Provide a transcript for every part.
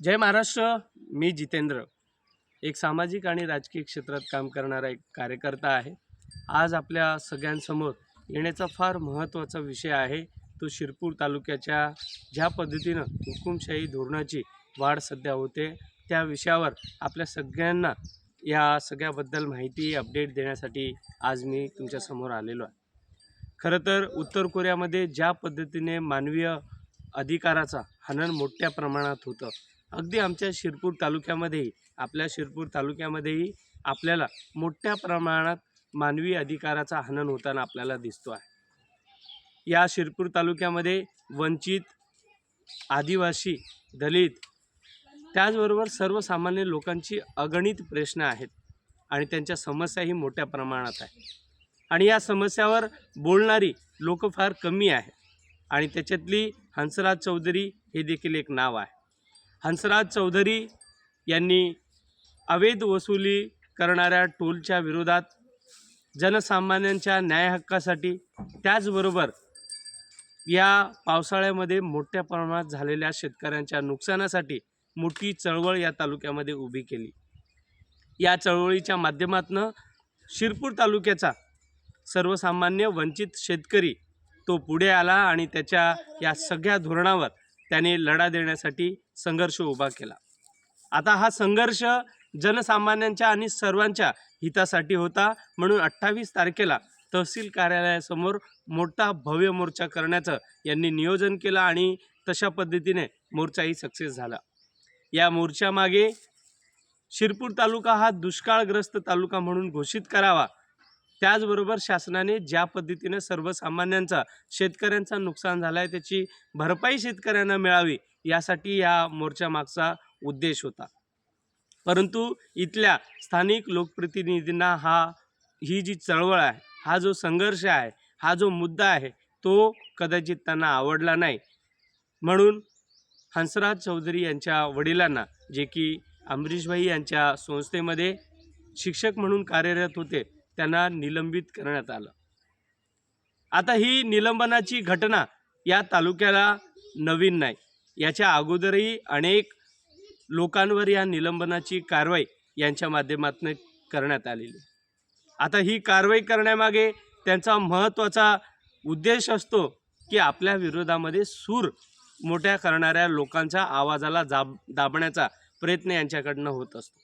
जय महाराष्ट्र मी जितेंद्र. एक सामाजिक आणि राजकीय क्षेत्रात काम करणारा एक कार्यकर्ता आहे. आज आपल्या सगळ्यांसमोर येण्याचा फार महत्त्वाचा विषय आहे. तो शिरपूर तालुक्याच्या ज्या पद्धतीनं हुकुमशाही धोरणाची वाढ सध्या होते त्या विषयावर आपल्या सगळ्यांना या सगळ्याबद्दल माहिती अपडेट देण्यासाठी आज मी तुमच्यासमोर आलेलो आहे. खरं तर उत्तर कोरियामध्ये ज्या पद्धतीने मानवीय अधिकाराचा हनन मोठ्या प्रमाणात होतं अगदी आमच्या शिरपूर तालुक्यामध्येही आपल्या शिरपूर तालुक्यामध्येही आपल्याला मोठ्या प्रमाणात मानवी अधिकाराचा हनन होताना आपल्याला दिसतो आहे. या शिरपूर तालुक्यामध्ये वंचित आदिवासी दलित त्याचबरोबर सर्वसामान्य लोकांची अगणित प्रश्न आहेत आणि त्यांच्या समस्याही मोठ्या प्रमाणात आहे. आणि या समस्यावर बोलणारी लोक फार कमी आहे आणि त्याच्यातली हंसराज चौधरी हे देखील एक नाव आहे. हंसराज चौधरी यांनी अवैध वसुली करणाऱ्या टोलच्या विरोधात जनसामान्यांच्या न्याय हक्कासाठी त्याचबरोबर या पावसाळ्यामध्ये मोठ्या प्रमाणात झालेल्या शेतकऱ्यांच्या नुकसानासाठी मोठी चळवळ या तालुक्यामध्ये उभी केली. या चळवळीच्या माध्यमातून शिरपूर तालुक्याचा सर्वसामान्य वंचित शेतकरी तो पुढे आला आणि त्याच्या या सगळ्या धोरणावर त्याने लढा देण्यासाठी संघर्ष उभा केला. आता हा संघर्ष जनसामान्यांच्या आणि सर्वांच्या हितासाठी होता. म्हणून अठ्ठावीस तारखेला तहसील कार्यालयासमोर मोठा भव्य मोर्चा करण्याचं यांनी नियोजन केलं आणि तशा पद्धतीने मोर्चाही सक्सेस झाला. या मोर्चामागे शिरपूर तालुका हा दुष्काळग्रस्त तालुका म्हणून घोषित करावा. त्याचबरोबर शासनाने ज्या पद्धतीने सर्वसामान्यांचा शेतकऱ्यांचा नुकसान झाला आहे त्याची भरपाई शेतकऱ्यांना मिळावी यासाठी या मोर्चामागचा उद्देश होता. परंतु इथल्या स्थानिक लोकप्रतिनिधींना हा ही जी चळवळ आहे हा जो संघर्ष आहे हा जो मुद्दा आहे तो कदाचित त्यांना आवडला नाही. म्हणून हंसराज चौधरी यांच्या वडिलांना जे की अमरीशभाई यांच्या संस्थेमध्ये शिक्षक म्हणून कार्यरत होते त्यांना निलंबित करण्यात आलं. आता ही निलंबनाची घटना या तालुक्याला नवीन नाही. याच्या अगोदरही अनेक लोकांवर या निलंबनाची कारवाई यांच्या माध्यमातून करण्यात आलेली आता ही कारवाई करण्यामागे त्यांचा महत्त्वाचा उद्देश असतो की आपल्या विरोधामध्ये सूर मोठ्या करणाऱ्या लोकांच्या आवाजाला जाब दाबण्याचा प्रयत्न यांच्याकडनं होत असतो.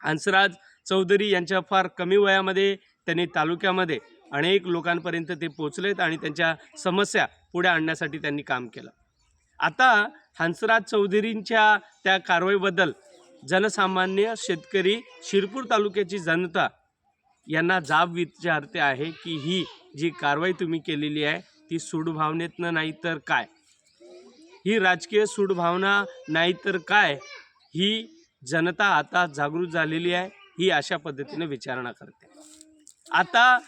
हंसराज चौधरी यांच्या फार कमी वयामध्ये त्यांनी तालुक्यामध्ये अनेक लोकांपर्यंत ते पोचलेत आणि त्यांच्या समस्या पुढे आणण्यासाठी त्यांनी काम केलं. आता हंसराज चौधरींच्या त्या कारवाईबद्दल जनसामान्य शेतकरी शिरपूर तालुक्याची जनता यांना जाब विचारते आहे की ही जी कारवाई तुम्ही केलेली आहे ती सूडभावनेतनं नाही तर काय? ही राजकीय सूडभावना नाही तर काय? ही जनता आता जागृत झालेली आहे ही अशा पद्धतीने विचारणा करते. आता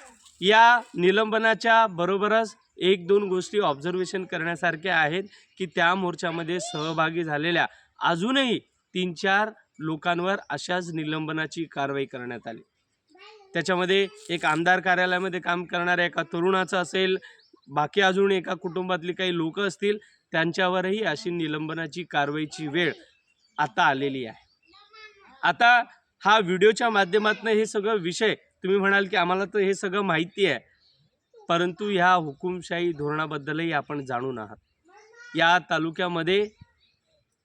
या निलंबनाच्या बरोबरच एक दोन गोष्टी ऑब्झर्वेशन करण्यासारख्या आहेत की त्या मोर्चामध्ये सहभागी झालेल्या अजूनही तीन चार लोकांवर अशाच निलंबनाची कारवाई करण्यात आली. त्याच्यामध्ये एक आमदार कार्यालयामध्ये काम करणाऱ्या एका तरुणाचं असेल बाकी अजून एका कुटुंबातली काही लोक असतील त्यांच्यावरही अशी निलंबनाची कारवाईची वेळ आता आलेली आहे. आता हा व्हिडिओच्या माध्यमातून हे सगळं विषय तुम्ही म्हणाल की आम्हाला तर हे सगळं माहिती आहे. परंतु ह्या हुकुमशाही धोरणाबद्दलही आपण जाणून आहात. या तालुक्यामध्ये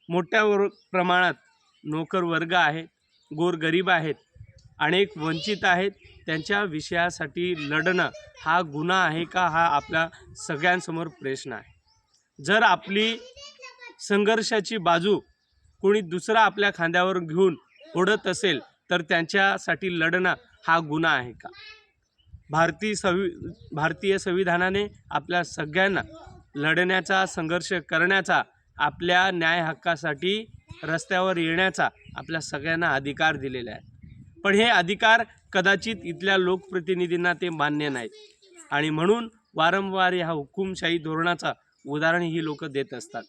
मोठ्या वर प्रमाणात नोकर वर्ग आहेत गोरगरीब आहेत अनेक वंचित आहेत. त्यांच्या विषयासाठी लढणं हा गुन्हा आहे का हा आपल्या सगळ्यांसमोर प्रश्न आहे. जर आपली संघर्षाची बाजू कोणी दुसरा आपल्या खांद्यावर घेऊन ओढत असेल तर त्यांच्यासाठी लढणं हा गुन्हा आहे का? भारतीय संवि भारतीय संविधानाने आपल्या सगळ्यांना लढण्याचा संघर्ष करण्याचा आपल्या न्याय हक्कासाठी रस्त्यावर येण्याचा आपल्या सगळ्यांना अधिकार दिलेला आहे. पण हे अधिकार कदाचित इथल्या लोकप्रतिनिधींना ते मान्य नाहीत. आणि म्हणून वारंवार ह्या हुकुमशाही धोरणाचा उदाहरण ही लोक देत असतात.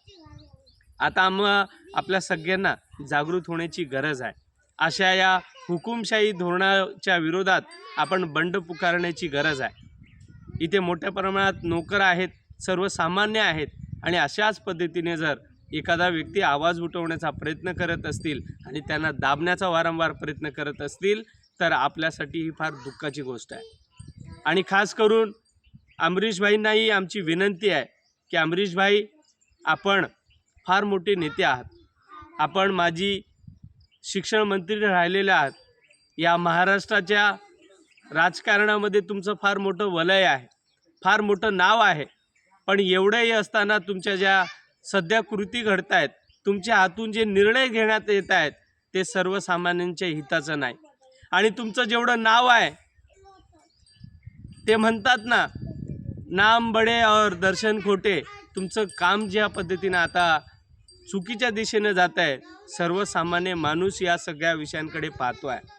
आता आम्हा आपल्या सगळ्यांना जागृत होण्याची गरज आहे. अशा या हुकुमशाही धोरणाच्या विरोधात आपण बंड पुकारण्याची गरज आहे. इथे मोठ्या प्रमाणात नोकर आहेत सर्वसामान्य आहेत आणि अशाच पद्धतीने जर एखादा व्यक्ती आवाज उठवण्याचा प्रयत्न करत असतील आणि त्यांना दाबण्याचा वारंवार प्रयत्न करत असतील तर आपल्यासाठी ही फार दुःखाची गोष्ट आहे. आणि खास करून अमरीशभाईंनाही आमची विनंती आहे की अमरीशभाई आपण फार मोठे नेते आहात. आपण माझी शिक्षण मंत्री राहिलेल्या आहात. या महाराष्ट्राच्या राजकारणामध्ये तुमचं फार मोठं वलय आहे. फार मोठं नाव आहे. पण एवढंही असताना तुमच्या ज्या सध्या कृती घडत आहेत तुमच्या हातून जे निर्णय घेण्यात येत आहेत ते सर्वसामान्यांच्या हिताचं नाही. आणि तुमचं जेवढं नाव आहे ते म्हणतात ना नाम बडे और दर्शन खोटे. तुमचं काम ज्या पद्धतीनं आता चुकीच्या दिशेनं जात आहे सर्वसामान्य माणूस या सगळ्या विषयांकडे पाहतो आहे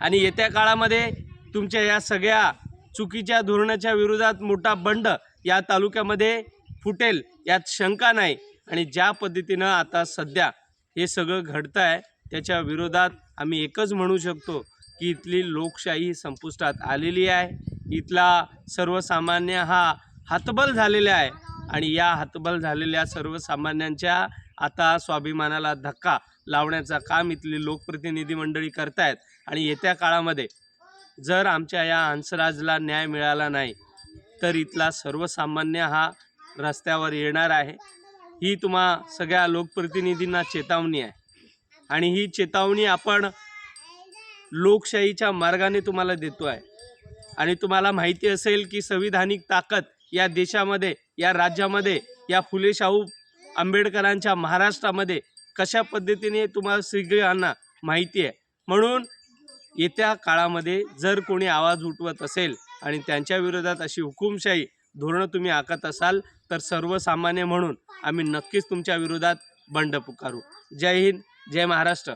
आणि येत्या काळामध्ये तुमच्या या सगळ्या चुकीच्या धोरणाच्या विरोधात मोठा बंड या तालुक्यामध्ये फुटेल यात शंका नाही. आणि ज्या पद्धतीनं आता सध्या हे सगळं घडतं आहे त्याच्या विरोधात आम्ही एकच म्हणू शकतो की इथली लोकशाही संपुष्टात आलेली आहे. इथला सर्वसामान्य हा हतबल झालेला आहे. आणि या हतबल झालेल्या सर्वसामान्यांच्या आता स्वाभिमानाला धक्का लावण्याचं काम इथली लोकप्रतिनिधी मंडळी करतायत. आणि येत्या काळामध्ये जर आमच्या या हंसराजला न्याय मिळाला नाही तर इथला सर्वसामान्य हा रस्त्यावर येणार आहे. ही तुम्हा सगळ्या लोकप्रतिनिधींना चेतावणी आहे. आणि ही चेतावणी आपण लोकशाहीच्या मार्गाने तुम्हाला देतो आहे आणि तुम्हाला माहिती असेल की संविधानिक ताकद या देशामध्ये या राज्यामध्ये या फुले शाहू आंबेडकरांच्या महाराष्ट्रामध्ये कशा पद्धतीने तुम्हाला सगळ्यांना माहिती आहे? म्हणून येत्या काळामध्ये जर कोणी आवाज उठवत असेल आणि त्यांच्या विरोधात अशी हुकुमशाही धोरणं तुम्ही आखत असाल तर सर्वसामान्य म्हणून आम्ही नक्कीच तुमच्या विरोधात बंड पुकारू. जय हिंद जय महाराष्ट्र.